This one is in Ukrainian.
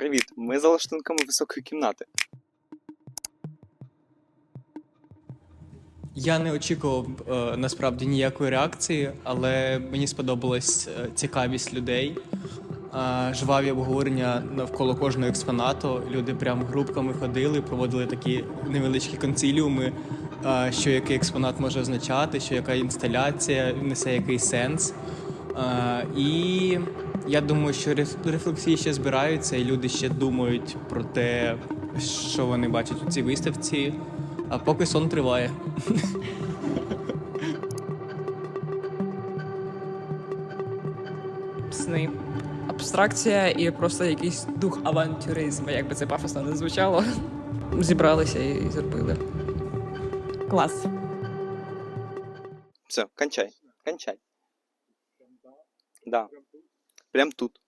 Привіт, ми за лаштунками високої кімнати. Я не очікував е, насправді ніякої реакції, але мені сподобалась е, цікавість людей, е, жваві обговорення навколо кожного експонату. Люди прям групками ходили, проводили такі невеличкі конціліуми, е, що який експонат може означати, що яка інсталяція несе який сенс. Е, І я думаю, що рефлексії ще збираються, і люди ще думають про те, що вони бачать у цій виставці. А поки сон триває. сни. Абстракція і просто якийсь дух авантюризму, як би це пафосно не звучало. Зібралися і зробили. Клас. Все, кончай, кончай. Да. Прям тут.